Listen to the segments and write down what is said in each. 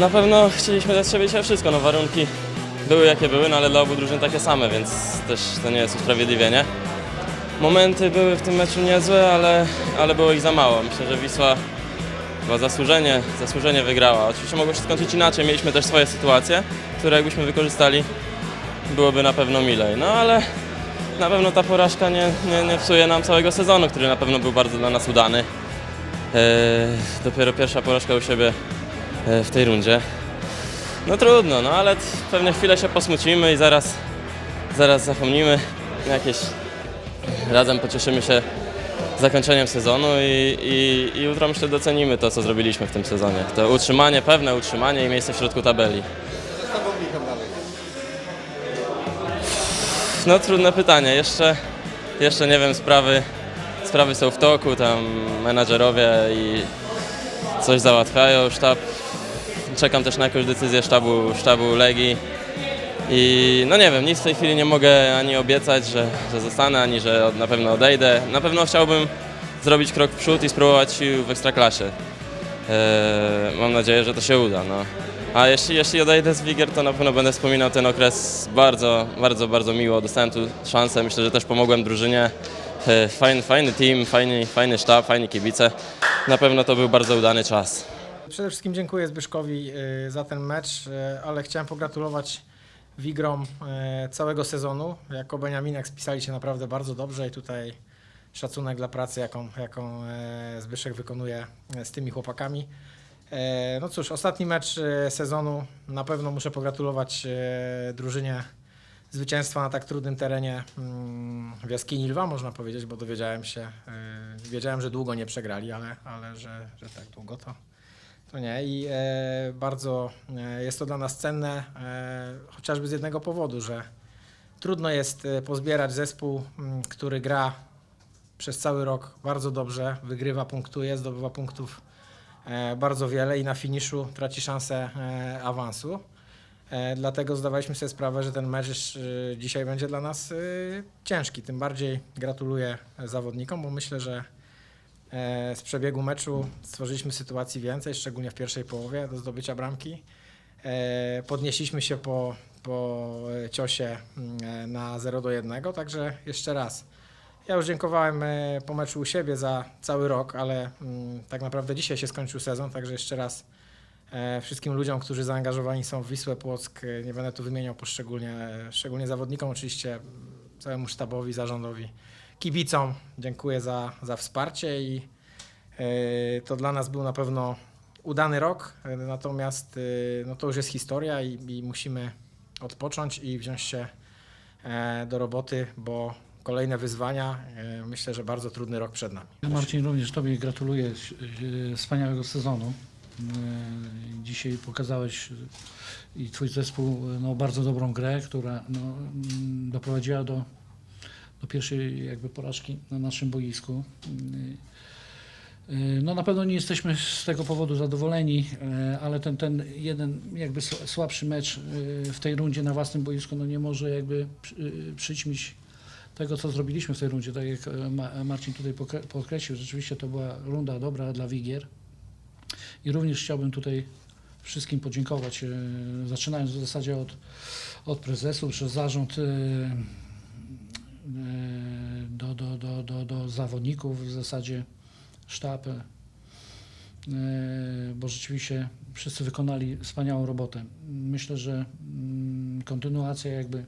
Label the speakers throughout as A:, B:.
A: Na pewno chcieliśmy dać siebie dzisiaj wszystko, no warunki były jakie były, no ale dla obu drużyn takie same, więc też to nie jest usprawiedliwienie. Momenty były w tym meczu niezłe, ale, ale było ich za mało. Myślę, że Wisła chyba zasłużenie, zasłużenie wygrała. Oczywiście mogło się skończyć inaczej, mieliśmy też swoje sytuacje, które jakbyśmy wykorzystali, byłoby na pewno milej. No ale na pewno ta porażka nie, nie, nie psuje nam całego sezonu, który na pewno był bardzo dla nas udany. Eee, dopiero pierwsza porażka u siebie w tej rundzie. No trudno, no ale pewnie chwilę się posmucimy i zaraz, zaraz zapomnimy jakieś. Razem pocieszymy się zakończeniem sezonu i, i, i jutro myślę docenimy to, co zrobiliśmy w tym sezonie. To utrzymanie, pewne utrzymanie i miejsce w środku tabeli. No trudne pytanie. Jeszcze, jeszcze nie wiem, sprawy, sprawy są w toku, tam menadżerowie i coś załatwiają. Sztab, czekam też na jakąś decyzję sztabu, sztabu Legii. I no nie wiem, nic w tej chwili nie mogę ani obiecać, że, że zostanę, ani że od, na pewno odejdę. Na pewno chciałbym zrobić krok w przód i spróbować sił w Ekstraklasie. Eee, mam nadzieję, że to się uda. No. A jeśli, jeśli odejdę z Wigier, to na pewno będę wspominał ten okres bardzo, bardzo, bardzo miło. Dostałem tu szansę, myślę, że też pomogłem drużynie. E, Fajny, fajny team, fajny, fajny sztab, fajni kibice. Na pewno to był bardzo udany czas.
B: Przede wszystkim dziękuję Zbyszkowi y, za ten mecz, y, ale chciałem pogratulować Wigrom y, całego sezonu. Jako Beniaminek spisali się naprawdę bardzo dobrze i tutaj szacunek dla pracy, jaką, jaką Zbyszek wykonuje z tymi chłopakami. No cóż, ostatni mecz sezonu. Na pewno muszę pogratulować drużynie zwycięstwa na tak trudnym terenie mm, w jaskini Lwa, można powiedzieć, bo dowiedziałem się, wiedziałem, że długo nie przegrali, ale, ale że, że tak długo to, to nie. I e, bardzo e, jest to dla nas cenne, e, chociażby z jednego powodu, że trudno jest e, pozbierać zespół, m, który gra przez cały rok bardzo dobrze, wygrywa, punktuje, zdobywa punktów e, bardzo wiele i na finiszu traci szansę e, awansu. E, Dlatego zdawaliśmy sobie sprawę, że ten mecz e, dzisiaj będzie dla nas e, ciężki. Tym bardziej gratuluję zawodnikom, bo myślę, że z przebiegu meczu stworzyliśmy sytuacji więcej, szczególnie w pierwszej połowie do zdobycia bramki. E, Podnieśliśmy się po, po e, ciosie mm, e, na 0 do 1, także jeszcze raz. Ja już dziękowałem e, po meczu u siebie za cały rok, ale mm, tak naprawdę dzisiaj się skończył sezon, także jeszcze raz e, wszystkim ludziom, którzy zaangażowani są w Wisłę Płock, e, nie będę tu wymieniał poszczególnie, e, szczególnie zawodnikom oczywiście, całemu sztabowi, zarządowi, kibicom. Dziękuję za, za wsparcie i e, to dla nas był na pewno udany rok, natomiast e, no to już jest historia i, i musimy odpocząć i wziąć się e, do roboty, bo kolejne wyzwania, myślę, że bardzo trudny rok przed nami.
C: Marcin, również Tobie gratuluję wspaniałego sezonu. Dzisiaj pokazałeś i Twój zespół no, bardzo dobrą grę, która no, mm, doprowadziła do, do pierwszej jakby porażki na naszym boisku. E, No na pewno nie jesteśmy z tego powodu zadowoleni, e, ale ten, ten jeden jakby sł- słabszy mecz w tej rundzie na własnym boisku no nie może jakby przy- przyćmić tego, co zrobiliśmy w tej rundzie. Tak jak Ma- Marcin tutaj podkreślił, rzeczywiście to była runda dobra dla Wigier. I również chciałbym tutaj wszystkim podziękować, zaczynając w zasadzie od, od prezesu, przez zarząd do, do, do, do, do zawodników, w zasadzie sztab, e, bo rzeczywiście wszyscy wykonali wspaniałą robotę. Myślę, że mm, kontynuacja jakby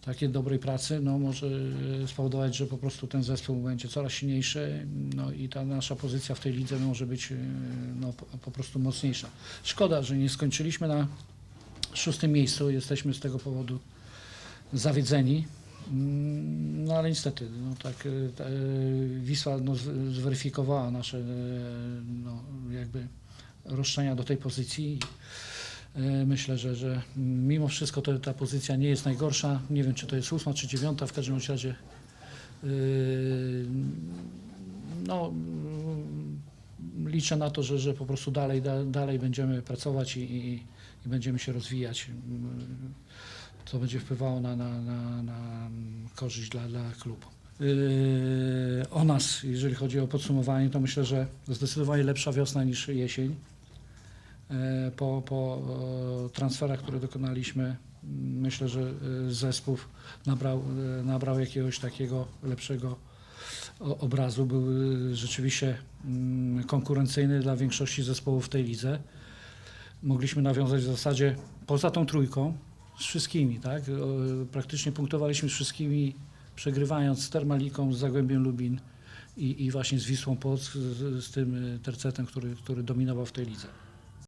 C: takiej dobrej pracy no, może spowodować, że po prostu ten zespół będzie coraz silniejszy no, i ta nasza pozycja w tej lidze może być e, no, po prostu mocniejsza. Szkoda, że nie skończyliśmy na szóstym miejscu, jesteśmy z tego powodu zawiedzeni. Mm, No ale niestety, no tak, e, e, Wisła no, zweryfikowała nasze e, no, jakby roszczenia do tej pozycji. Myślę, że, że mimo wszystko to, ta pozycja nie jest najgorsza. Nie wiem, czy to jest ósma, czy dziewiąta, w każdym razie no, liczę na to, że, że po prostu dalej, da, dalej będziemy pracować i, i, i będziemy się rozwijać. Mm, Co będzie wpływało na, na, na, na korzyść dla, dla klubu. Yy, o nas, jeżeli chodzi o podsumowanie, to myślę, że zdecydowanie lepsza wiosna niż jesień. e, po, po e, transferach, które dokonaliśmy, m, myślę, że e, zespół nabrał, e, nabrał jakiegoś takiego lepszego obrazu. Był rzeczywiście mm, konkurencyjny dla większości zespołów w tej lidze. Mogliśmy nawiązać w zasadzie poza tą trójką z wszystkimi, tak? Praktycznie punktowaliśmy z wszystkimi, przegrywając z Termaliką, z Zagłębiem Lubin i, i właśnie z Wisłą Płock, z, z tym tercetem, który, który dominował w tej lidze.